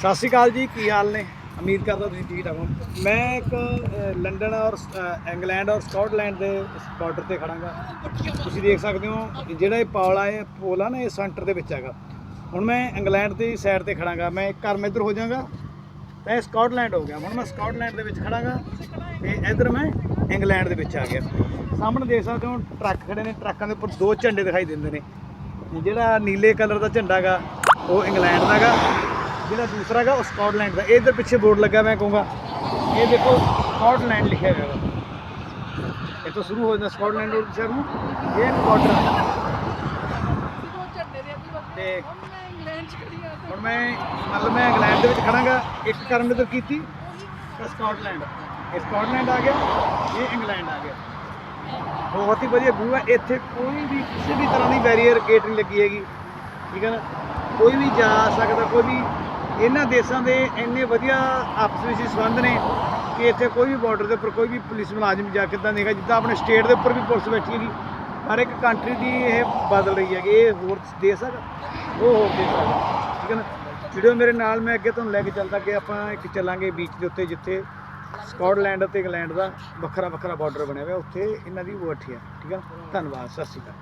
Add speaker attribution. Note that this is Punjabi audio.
Speaker 1: ਸਤਿ ਸ਼੍ਰੀ ਅਕਾਲ ਜੀ, ਕੀ ਹਾਲ ਨੇ? ਉਮੀਦ ਕਰਦਾ ਤੁਸੀਂ ਠੀਕ ਠਾਕ ਹੋ। ਮੈਂ ਇੱਕ ਲੰਡਨ ਔਰ ਇੰਗਲੈਂਡ ਔਰ ਸਕਾਟਲੈਂਡ ਦੇ ਬਾਰਡਰ ਤੇ ਖੜਾਂਗਾ। ਤੁਸੀਂ ਦੇਖ ਸਕਦੇ ਹੋ ਜਿਹੜਾ ਇਹ ਪੌਲਾ ਹੈ ਪੋਲ ਆ ਨਾ, ਇਹ ਸੈਂਟਰ ਦੇ ਵਿੱਚ ਹੈਗਾ। ਹੁਣ ਮੈਂ ਇੰਗਲੈਂਡ ਦੀ ਸਾਈਡ ਤੇ ਖੜਾਂਗਾ। ਮੈਂ ਇੱਕ ਮੈਂ ਇੱਧਰ ਹੋ ਜਾਵਾਂਗਾ। ਤਾਂ ਇਹ ਸਕਾਟਲੈਂਡ ਹੋ ਗਿਆ। ਹੁਣ ਮੈਂ ਸਕਾਟਲੈਂਡ ਦੇ ਵਿੱਚ ਖੜਾਂਗਾ। ਤੇ ਇੱਧਰ ਮੈਂ ਇੰਗਲੈਂਡ ਦੇ ਵਿੱਚ ਆ ਗਿਆ। ਸਾਹਮਣੇ ਦੇਖ ਸਕਦੇ ਹੋ, ਟਰੱਕ ਖੜੇ ਨੇ। ਟਰੱਕਾਂ ਦੇ ਉੱਪਰ ਦੋ ਝੰਡੇ ਦਿਖਾਈ ਦਿੰਦੇ ਨੇ। ਜਿਹੜਾ ਨੀਲੇ ਕਲਰ ਦਾ ਝੰਡਾ ਹੈਗਾ ਉਹ ਇੰਗਲੈਂਡ ਦਾ ਹੈਗਾ ਜਿਹੜਾ ਦੂਸਰਾ ਹੈਗਾ ਉਹ ਸਕਾਟਲੈਂਡ ਦਾ ਇਹ ਇਧਰ ਪਿੱਛੇ ਬੋਰਡ ਲੱਗਾ ਮੈਂ ਕਹੂੰਗਾ ਇਹ ਦੇਖੋ ਸਕਾਟਲੈਂਡ ਲਿਖਿਆ ਹੋਇਆ ਹੈਗਾ ਇਹ ਤੋਂ ਸ਼ੁਰੂ ਹੋ ਜਾਂਦਾ ਸਕਾਟਲੈਂਡ ਰੋਡ ਸ਼ਹਿਰ ਨੂੰ ਇਹ ਬਾਰਡਰ ਤੇ ਹੁਣ ਮੈਂ ਮਤਲਬ ਮੈਂ ਇੰਗਲੈਂਡ ਦੇ ਵਿੱਚ ਖੜਾਂਗਾ ਇੱਕ ਕਰਮ ਇਧਰ ਕੀਤੀ ਤਾਂ ਸਕਾਟਲੈਂਡ ਇਹ ਸਕਾਟਲੈਂਡ ਆ ਗਿਆ ਇਹ ਇੰਗਲੈਂਡ ਆ ਗਿਆ ਬਹੁਤ ਹੀ ਵਧੀਆ ਵਿਊ ਹੈ ਇੱਥੇ ਕੋਈ ਵੀ ਕਿਸੇ ਵੀ ਤਰ੍ਹਾਂ ਦੀ ਬੈਰੀਅਰ ਗੇਟ ਨਹੀਂ ਲੱਗੀ ਹੈਗੀ ਠੀਕ ਹੈ ਨਾ ਕੋਈ ਵੀ ਜਾ ਸਕਦਾ ਕੋਈ ਵੀ ਇਹਨਾਂ ਦੇਸ਼ਾਂ ਦੇ ਇੰਨੇ ਵਧੀਆ ਆਪਸ ਵਿੱਚ ਸੰਬੰਧ ਨੇ ਕਿ ਇੱਥੇ ਕੋਈ ਵੀ ਬਾਰਡਰ ਦੇ ਉੱਪਰ ਕੋਈ ਵੀ ਪੁਲਿਸ ਮੁਲਾਜ਼ਮ ਜਾ ਕੇ ਕਿੱਦਾਂ ਨਹੀਂਗਾ ਜਿੱਦਾਂ ਆਪਣੇ ਸਟੇਟ ਦੇ ਉੱਪਰ ਵੀ ਪੁਲਿਸ ਬੈਠੀ ਹੈਗੀ, ਹਰ ਇੱਕ ਕੰਟਰੀ ਦੀ ਇਹ ਬਦਲ ਰਹੀ ਹੈਗੀ, ਇਹ ਹੋਰ ਦੇਸ਼ ਹੈਗਾ, ਉਹ ਹੋਰ ਦੇਸ਼ ਹੈਗਾ, ਠੀਕ ਹੈ ਨਾ? ਵੀਡੀਓ ਮੇਰੇ ਨਾਲ ਮੈਂ ਅੱਗੇ ਤੁਹਾਨੂੰ ਲੈ ਕੇ ਚੱਲਦਾ ਕਿ ਆਪਾਂ ਇੱਕ ਚੱਲਾਂਗੇ ਬੀਚ ਦੇ ਉੱਤੇ, ਜਿੱਥੇ ਸਕਾਟਲੈਂਡ ਅਤੇ ਇੰਗਲੈਂਡ ਦਾ ਵੱਖਰਾ ਵੱਖਰਾ ਬਾਰਡਰ ਬਣਿਆ ਹੋਇਆ, ਉੱਥੇ ਇਹਨਾਂ ਦੀ ਵੋਟ ਹੈ ਠੀਕ ਹੈ ਧੰਨਵਾਦ, ਸਤਿ ਸ਼੍ਰੀ ਅਕਾਲ।